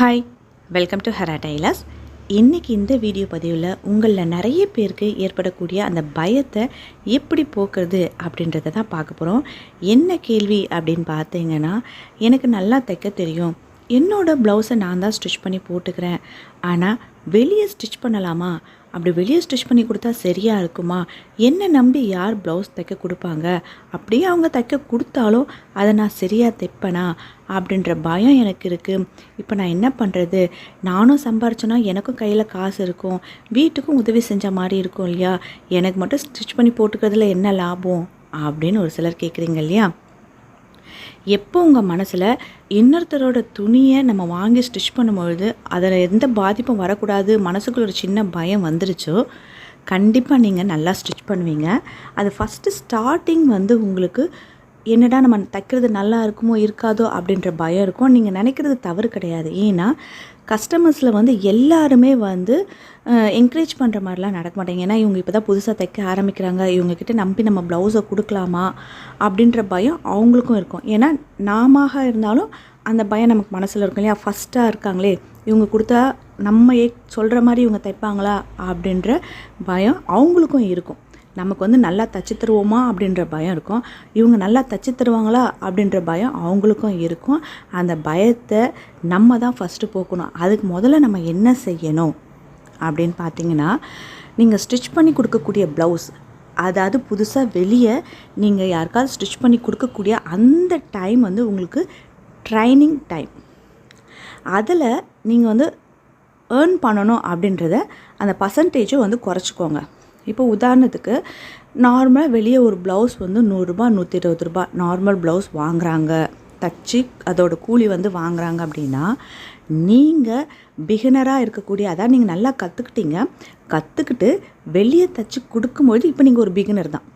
Hi welcome to Hara tailors இன்றைக்கி இந்த video பதிவில் உங்களில் நிறைய பேருக்கு ஏற்படக்கூடிய அந்த பயத்தை எப்படி போக்குறது அப்படின்றத தான் பார்க்க போகிறோம் என்ன கேள்வி அப்படின்னு பார்த்தீங்கன்னா எனக்கு நல்லா தைக்க தெரியும். என்னோட ப்ளவுஸை நான் தான் ஸ்டிச் பண்ணி போட்டுக்கிறேன். ஆனால் வெளியே ஸ்டிச் பண்ணலாமா? அப்படி வெளியே ஸ்டிச் பண்ணி கொடுத்தா சரியாக இருக்குமா? என்னை நம்பி யார் ப்ளவுஸ் தைக்க கொடுப்பாங்க? அப்படியே அவங்க தைக்க கொடுத்தாலும் அதை நான் சரியாக தைப்பேனா? அப்படின்ற பயம் எனக்கு இருக்குது இப்போ நான் என்ன பண்ணுறது நானும் சம்பாரிச்சேன்னா எனக்கும் கையில் காசு இருக்கும். வீட்டுக்கும் உதவி செஞ்ச மாதிரி இருக்கும் இல்லையா? எனக்கு மட்டும் ஸ்டிச் பண்ணி போட்டுக்கிறதுல என்ன லாபம்? அப்படின்னு ஒரு சிலர் கேட்குறீங்க இல்லையா? எப்போ உங்கள் மனசில் இன்னொருத்தரோட துணியை நம்ம வாங்கி ஸ்டிச் பண்ணும்பொழுது அதில் எந்த பாதிப்பும் வரக்கூடாது மனசுக்குள்ள ஒரு சின்ன பயம் வந்துருச்சோ கண்டிப்பாக நீங்கள் நல்லா ஸ்டிச் பண்ணுவீங்க. அது ஃபஸ்ட்டு ஸ்டார்டிங் வந்து உங்களுக்கு என்னடா நம்ம தைக்கிறது நல்லா இருக்குமோ இருக்காதோ அப்படின்ற பயம் இருக்கும். நீங்கள் நினைக்கிறது தவறு கிடையாது. ஏன்னா கஸ்டமர்ஸில் வந்து எல்லாருமே வந்து என்கரேஜ் பண்ணுற மாதிரிலாம் நடக்க மாட்டாங்க. ஏன்னா இவங்க இப்போ தான் புதுசாக தைக்க ஆரம்பிக்கிறாங்க. இவங்கக்கிட்ட நம்பி நம்ம ப்ளவுஸை கொடுக்கலாமா அப்படின்ற பயம் அவங்களுக்கும் இருக்கும். ஏன்னா நாம இருந்தாலும் அந்த பயம் நமக்கு மனசில் இருக்கும் இல்லையா? ஃபஸ்ட்டாக இருக்காங்களே இவங்க கொடுத்தா நம்ம ஏ சொல்கிற மாதிரி இவங்க தைப்பாங்களா அப்படின்ற பயம் அவங்களுக்கும் இருக்கும். நமக்கு வந்து நல்லா தச்சு தருவோமா அப்படின்ற பயம் இருக்கும். இவங்க நல்லா தச்சு தருவாங்களா அப்படின்ற பயம் அவங்களுக்கும் இருக்கும். அந்த பயத்தை நம்ம தான் ஃபஸ்ட்டு போக்கணும். அதுக்கு முதல்ல நம்ம என்ன செய்யணும் அப்படின்னு பார்த்தீங்கன்னா நீங்கள் ஸ்டிச் பண்ணி கொடுக்கக்கூடிய ப்ளவுஸ் அதாவது புதுசாக வெளியே நீங்கள் யாருக்காவது ஸ்டிச் பண்ணி கொடுக்கக்கூடிய அந்த டைம் வந்து உங்களுக்கு ட்ரைனிங் டைம் அதில் நீங்கள் வந்து ஏர்ன் பண்ணணும் அப்படின்றத அந்த பர்சன்டேஜும் வந்து குறைச்சிக்கோங்க. இப்போ உதாரணத்துக்கு நார்மலாக வெளியே ஒரு ப்ளவுஸ் வந்து நூறுரூபா நூற்றி இருபது ரூபா நார்மல் ப்ளவுஸ் வாங்குகிறாங்க தச்சு அதோட கூலி வந்து வாங்குறாங்க அப்படின்னா நீங்கள் பிகினராக இருக்கக்கூடிய அதான் நீங்கள் நல்லா கற்றுக்கிட்டீங்க கற்றுக்கிட்டு வெளியே தச்சு கொடுக்கும்பொழுது இப்போ நீங்கள் ஒரு பிகினர் தான்.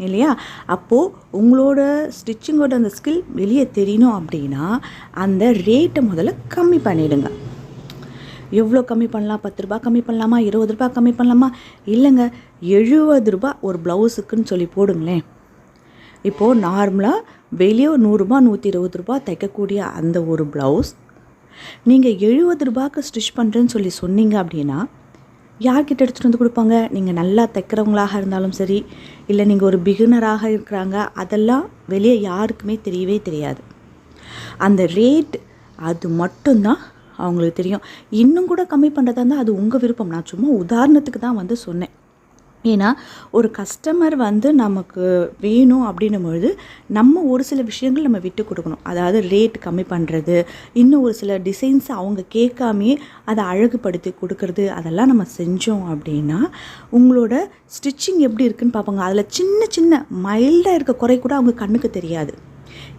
இல்லையா? அப்போது உங்களோட ஸ்டிச்சிங்கோட அந்த ஸ்கில் வெளியே தெரியணும் அப்படின்னா அந்த ரேட்டை முதல்ல கம்மி பண்ணிவிடுங்க எவ்வளோ கம்மி பண்ணலாம்? பத்து ரூபா கம்மி பண்ணலாமா? இருபது ரூபா கம்மி பண்ணலாமா? இல்லைங்க. எழுபது ரூபா ஒரு ப்ளவுஸுக்குன்னு சொல்லி போடுங்களேன். இப்போது நார்மலாக வெளியே நூறுரூபா நூற்றி இருபது ரூபா தைக்கக்கூடிய அந்த ஒரு ப்ளவுஸ். நீங்கள் எழுபது ரூபாய்க்கு ஸ்டிச் பண்ணுறேன்னு சொல்லி சொன்னீங்க அப்படின்னா யார்கிட்ட எடுத்துகிட்டு வந்து கொடுப்பாங்க? நீங்கள் நல்லா தைக்கிறவங்களாக இருந்தாலும் சரி இல்லை நீங்கள் ஒரு பிகினராக இருக்கிறாங்க அதெல்லாம் வெளியே யாருக்குமே தெரியவே தெரியாது. அந்த ரேட் அது மட்டும்தான் அவங்களுக்கு தெரியும். இன்னும் கூட கம்மி பண்ணுறதா இருந்தால் அது உங்கள் விருப்பம். நான் சும்மா உதாரணத்துக்கு தான் வந்து சொன்னேன். ஏன்னா ஒரு கஸ்டமர் வந்து நமக்கு வேணும் அப்படின்னும் பொழுது நம்ம ஒரு சில விஷயங்கள் நம்ம விட்டு கொடுக்கணும். அதாவது ரேட் கம்மி பண்ணுறது இன்னும் ஒரு சில டிசைன்ஸ் அவங்க கேட்காமையே அதை அழகுபடுத்தி கொடுக்கறது அதெல்லாம் நம்ம செஞ்சோம் அப்படின்னா உங்களோட ஸ்டிச்சிங் எப்படி இருக்குன்னு பார்ப்பாங்க. அதில் சின்ன சின்ன மைல்டாக இருக்க குறை கூட அவங்க கண்ணுக்கு தெரியாது.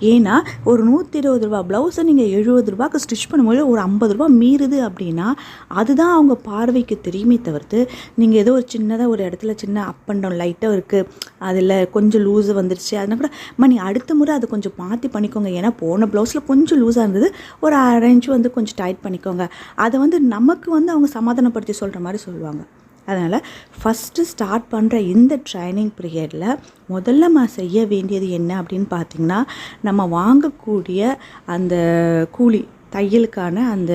ஏன்னா ஒரு நூற்றி இருபது ரூபா ப்ளவுஸை நீங்கள் எழுபது ரூபாய்க்கு ஸ்டிச் பண்ணும்போது ஒரு ஐம்பது ரூபா மீறுது அப்படின்னா அதுதான் அவங்க பார்வைக்கு தெரியுமே தவிர்த்து நீங்கள் ஏதோ ஒரு சின்னதாக ஒரு இடத்துல சின்ன அப் அண்ட் டவுன் லைட்டாக இருக்குது அதில் கொஞ்சம் லூஸு வந்துருச்சு அதனால் கூட அம்மா நீ அடுத்த முறை அதை கொஞ்சம் மாற்றி பண்ணிக்கோங்க ஏன்னா போன ப்ளவுஸில் கொஞ்சம் லூஸாக இருந்தது ஒரு அரை இன்ச்சு வந்து கொஞ்சம் டைட் பண்ணிக்கோங்க. அதை வந்து நமக்கு வந்து அவங்க சமாதானப்படுத்தி சொல்கிற மாதிரி சொல்லுவாங்க. அதனால் ஃபஸ்ட்டு ஸ்டார்ட் பண்ணுற இந்த ட்ரைனிங் பீரியடில் முதல்ல நம்ம செய்ய வேண்டியது என்ன அப்படின்னு பார்த்திங்கன்னா நம்ம வாங்கக்கூடிய அந்த கூலி தையலுக்கான அந்த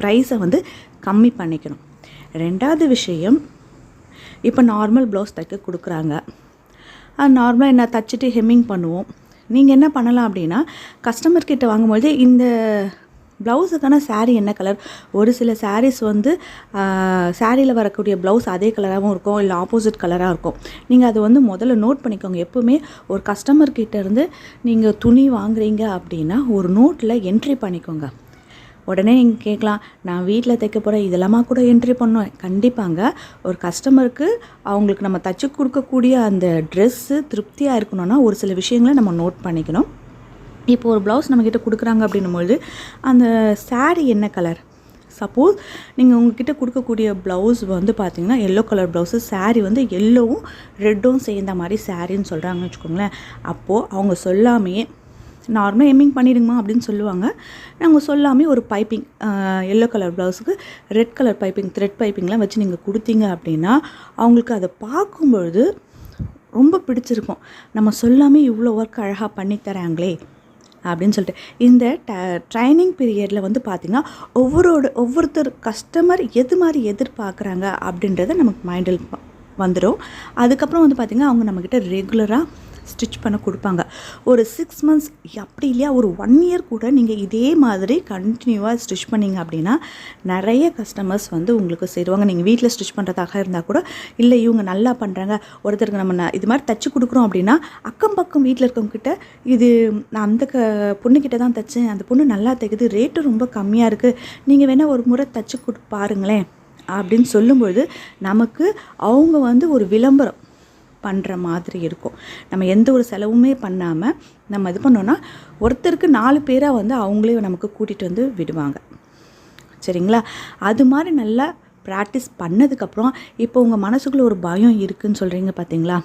ப்ரைஸை வந்து கம்மி பண்ணிக்கணும். ரெண்டாவது விஷயம் இப்போ நார்மல் ப்ளவுஸ் தைக்க கொடுக்குறாங்க. நார்மலாக என்ன தச்சுட்டு ஹெம்மிங் பண்ணுவோம். நீங்கள் என்ன பண்ணலாம் அப்படின்னா கஸ்டமர்கிட்ட வாங்கும்போது இந்த ப்ளவுஸுக்கான சாரீ என்ன கலர் ஒரு சில சாரீஸ் வந்து சாரியில் வரக்கூடிய ப்ளவுஸ் அதே கலராகவும் இருக்கும் இல்லை ஆப்போசிட் கலராக இருக்கும். நீங்கள் அதை வந்து முதல்ல நோட் பண்ணிக்கோங்க. எப்போவுமே ஒரு கஸ்டமர்கிட்டேருந்து நீங்கள் துணி வாங்குறீங்க அப்படின்னா ஒரு நோட்டில் என்ட்ரி பண்ணிக்கோங்க. உடனே நீங்கள் கேட்கலாம் நான் வீட்டில் தைக்க போகிறேன் இதெல்லாமா கூட என்ட்ரி பண்ணுவேன். கண்டிப்பாங்க ஒரு கஸ்டமருக்கு அவங்களுக்கு நம்ம தச்சு கொடுக்கக்கூடிய அந்த ட்ரெஸ்ஸு திருப்தியாக இருக்கணும்னா ஒரு சில விஷயங்களை நம்ம நோட் பண்ணிக்கணும். இப்போ ஒரு ப்ளவுஸ் நம்மக்கிட்ட கொடுக்குறாங்க அப்படின்னும்பொழுது அந்த சாரீ என்ன கலர் சப்போஸ் நீங்கள் உங்ககிட்ட கொடுக்கக்கூடிய ப்ளவுஸ் வந்து பார்த்தீங்கன்னா எல்லோ கலர் ப்ளவுஸு சாரீ வந்து எல்லோவும் ரெட்டும் சேர்ந்த மாதிரி சாரின்னு சொல்கிறாங்கன்னு வச்சுக்கோங்களேன். அப்போது அவங்க சொல்லாமையே நார்மலாக எம்மிங் பண்ணிடுங்கம்மா அப்படின்னு சொல்லுவாங்க. நாங்கள் சொல்லாமே ஒரு பைப்பிங் எல்லோ கலர் ப்ளவுஸுக்கு ரெட் கலர் பைப்பிங் த்ரெட் பைப்பிங்லாம் வச்சு நீங்கள் கொடுத்தீங்க அப்படின்னா அவங்களுக்கு அதை பார்க்கும்பொழுது ரொம்ப பிடிச்சிருக்கும். நம்ம சொல்லாமே இவ்வளோ ஒர்க் அழகாக பண்ணித்தராங்களே அப்படின்னு சொல்லிட்டு. இந்த ட ட்ரைனிங் பீரியடில் வந்து பார்த்திங்கன்னா ஒவ்வொரு ஒவ்வொருத்தர் கஸ்டமர் எது மாதிரி எதிர்பார்க்குறாங்க அப்படின்றத நமக்கு மைண்டில் வந்துடும் அதுக்கப்புறம் வந்து பார்த்திங்கன்னா அவங்க நம்மக்கிட்ட ரெகுலராக ஸ்டிச் பண்ண கொடுப்பாங்க. ஒரு சிக்ஸ் மந்த்ஸ் அப்படி இல்லையா ஒரு ஒன் இயர் கூட நீங்கள் இதே மாதிரி கண்டினியூவாக ஸ்டிச் பண்ணிங்க அப்படின்னா நிறைய கஸ்டமர்ஸ் வந்து உங்களுக்கு சேருவாங்க. நீங்கள் வீட்டில் ஸ்டிச் பண்ணுறதாக இருந்தால் கூட இல்லை இவங்க நல்லா பண்ணுறாங்க ஒருத்தருக்கு நம்ம இது மாதிரி தச்சு கொடுக்குறோம் அப்படின்னா அக்கம் பக்கம் வீட்டில் இருக்கவங்கக்கிட்ட இது நான் அந்த க பொண்ணுக்கிட்ட தான் தைச்சேன் அந்த பொண்ணு நல்லா தைக்குது ரேட்டு ரொம்ப கம்மியாக இருக்குது நீங்கள் வேணால் ஒரு முறை தச்சு கொடு பாருங்களேன் அப்படின்னு சொல்லும்பொழுது நமக்கு அவங்க வந்து ஒரு விளம்பரம் பண்ணுற மாதிரி இருக்கும். நம்ம எந்த ஒரு செலவுமே பண்ணாமல் நம்ம இது பண்ணோன்னா ஒருத்தருக்கு நாலு பேராக வந்து அவங்களே நமக்கு கூட்டிகிட்டு வந்து விடுவாங்க. சரிங்களா? அது மாதிரி நல்லா ப்ராக்டிஸ் பண்ணதுக்கப்புறம் இப்போ உங்கள் மனசுக்குள்ளே ஒரு பயம் இருக்குன்னு சொல்கிறீங்க பார்த்தீங்களா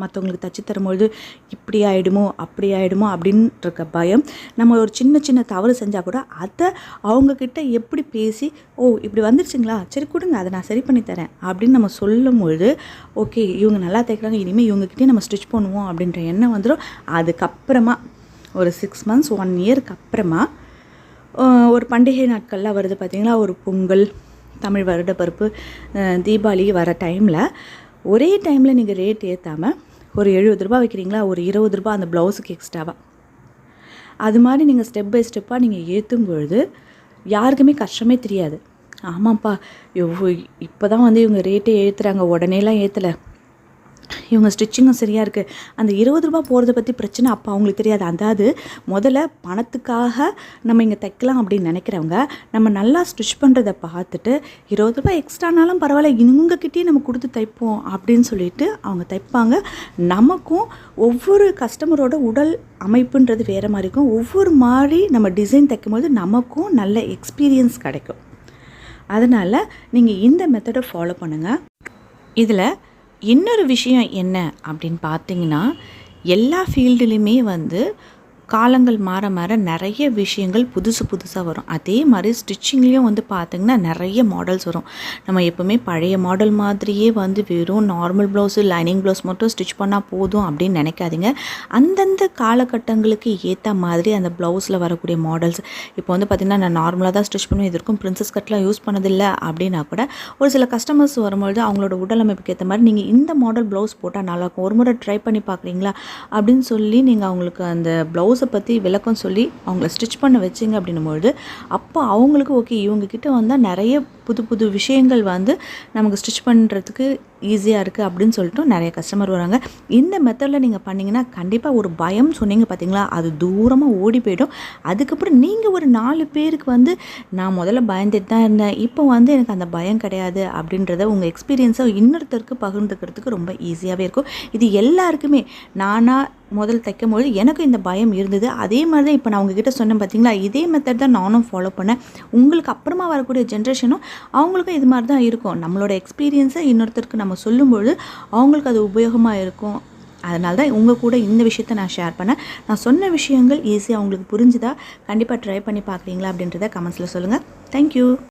மற்றவங்களுக்கு தச்சு தரும்பொழுது இப்படி ஆகிடுமோ அப்படி ஆகிடுமோ அப்படின்னு இருக்க பயம். நம்ம ஒரு சின்ன சின்ன தவறு செஞ்சால் கூட அதை அவங்கக்கிட்ட எப்படி பேசி ஓ இப்படி வந்துருச்சுங்களா? சரி கொடுங்க அதை நான் சரி பண்ணி தரேன். அப்படின்னு நம்ம சொல்லும்பொழுது ஓகே இவங்க நல்லா தைக்கிறாங்க இனிமேல் இவங்ககிட்டயே நம்ம ஸ்டிச் பண்ணுவோம். அப்படின்ற எண்ணம் வந்துடும் அதுக்கப்புறமா ஒரு சிக்ஸ் மந்த்ஸ் ஒன் இயருக்கு அப்புறமா ஒரு பண்டிகை நாட்கள்லாம் வருது பார்த்தீங்களா ஒரு பொங்கல் தமிழ் வருடப்பிறப்பு ஆஹ் தீபாவளி வர டைமில் ஒரே டைமில் நீங்கள் ரேட் ஏற்றாமல் ஒரு எழுபது ரூபா வைக்கிறீங்களா? ஒரு இருபது ரூபாய் அந்த ப்ளவுஸுக்கு எக்ஸ்ட்ராவாக அது மாதிரி நீங்கள் ஸ்டெப் பை ஸ்டெப்பாக நீங்கள் ஏற்றும் பொழுது யாருக்குமே கஷ்டமே தெரியாது. ஆமாப்பா எவ்வளோ இப்போ தான் வந்து இவங்க ரேட்டே ஏற்றுறாங்க உடனேலாம் ஏற்றலை இவங்க ஸ்டிச்சிங்கும் சரியாக இருக்குது அந்த இருபது ரூபா போகிறத பற்றி பிரச்சனை அப்போ அவங்களுக்கு தெரியாது. அதாவது முதல்ல பணத்துக்காக நம்ம இங்கே தைக்கலாம் அப்படின்னு நினைக்கிறவங்க நம்ம நல்லா ஸ்டிச் பண்ணுறத பார்த்துட்டு இருபது ரூபா எக்ஸ்ட்ரானாலும் பரவாயில்ல இவங்கக்கிட்டேயே நம்ம கொடுத்து தைப்போம் அப்படின்னு சொல்லிட்டு அவங்க தைப்பாங்க. நமக்கும் ஒவ்வொரு கஸ்டமரோட உடல் அமைப்புன்றது வேறு மாதிரி இருக்கும். ஒவ்வொரு மாதிரி நம்ம டிசைன் தைக்கும்போது நமக்கும் நல்ல எக்ஸ்பீரியன்ஸ் கிடைக்கும். அதனால் நீங்கள் இந்த மெத்தடை ஃபாலோ பண்ணுங்கள் இதில் இன்னொரு விஷயம் என்ன அப்படின்னு பார்த்தீங்கன்னா எல்லா ஃபீல்டுலேயுமே வந்து காலங்கள் மாற மாற நிறைய விஷயங்கள் புதுசு புதுசாக வரும். அதே மாதிரி ஸ்டிச்சிங்லேயும் வந்து பார்த்திங்கன்னா நிறைய மாடல்ஸ் வரும். நம்ம எப்போவுமே பழைய மாடல் மாதிரியே வந்து வெறும் நார்மல் ப்ளவுஸு லைனிங் ப்ளவுஸ் மட்டும் ஸ்டிச் பண்ணால் போதும் அப்படின்னு நினைக்காதீங்க. அந்தந்த காலகட்டங்களுக்கு ஏற்ற மாதிரி அந்த ப்ளவுஸில் வரக்கூடிய மாடல்ஸ் இப்போ வந்து பார்த்திங்கன்னா நான் நார்மலாக தான் ஸ்டிச் பண்ணுவேன். இது வரைக்கும் பிரின்சஸ் கட்லாம் யூஸ் பண்ணதில்லை அப்படின்னா கூட ஒரு சில கஸ்டமர்ஸ் வரும்பொழுது அவங்களோட உடல் அமைப்புக்கு ஏற்ற மாதிரி நீங்கள் இந்த மாடல் ப்ளவுஸ் போட்டால் நல்லாயிருக்கும். ஒரு முறை ட்ரை பண்ணி பார்க்குறீங்களா அப்படின்னு சொல்லி நீங்கள் அவங்களுக்கு அந்த ப்ளவுஸ் பற்றி விளக்கம் சொல்லி அவங்கள ஸ்டிச் பண்ண வச்சிங்க அப்படின்னும்பொழுது அப்போ அவங்களுக்கு ஓகே இவங்கக்கிட்ட வந்தால் நிறைய புது புது விஷயங்கள் வந்து நமக்கு ஸ்டிச் பண்ணுறதுக்கு ஈஸியாக இருக்குது அப்படின்னு சொல்லிட்டு நிறைய கஸ்டமர் வராங்க. இந்த மெத்தடில் நீங்கள் பண்ணிங்கன்னா கண்டிப்பாக ஒரு பயம் சொன்னீங்க பார்த்தீங்களா அது தூரமாக ஓடி போயிடும். அதுக்கப்புறம் நீங்கள் ஒரு நாலு பேருக்கு வந்து நான் முதல்ல பயந்துட்டு தான் இருந்தேன். இப்போ வந்து எனக்கு அந்த பயம் கிடையாது. அப்படின்றத உங்கள் எக்ஸ்பீரியன்ஸை இன்னொருத்தருக்கு பகிர்ந்துக்கிறதுக்கு ரொம்ப ஈஸியாகவே இருக்கும். இது எல்லாருக்குமே நானாக முதல் தைக்கும் பொழுது எனக்கும் இந்த பயம் இருந்தது. அதே மாதிரி தான் இப்போ நான் உங்ககிட்ட சொன்னேன் பார்த்தீங்களா இதே மெத்தட் தான் நானும் ஃபாலோ பண்ணேன். உங்களுக்கு அப்புறமா வரக்கூடிய ஜென்ரேஷனும் அவங்களுக்கும் இது மாதிரி தான் இருக்கும். நம்மளோட எக்ஸ்பீரியன்ஸை இன்னொருத்தருக்கு நம்ம சொல்லும்பொழுது அவங்களுக்கு அது உபயோகமாக இருக்கும். அதனால தான் உங்கள் கூட இந்த விஷயத்த நான் ஷேர் பண்ணேன். நான் சொன்ன விஷயங்கள் ஈஸியாக உங்களுக்கு புரிஞ்சுதா? கண்டிப்பாக ட்ரை பண்ணி பார்க்குறீங்களா அப்படின்றத கமெண்ட்ஸில் சொல்லுங்கள் தேங்க்யூ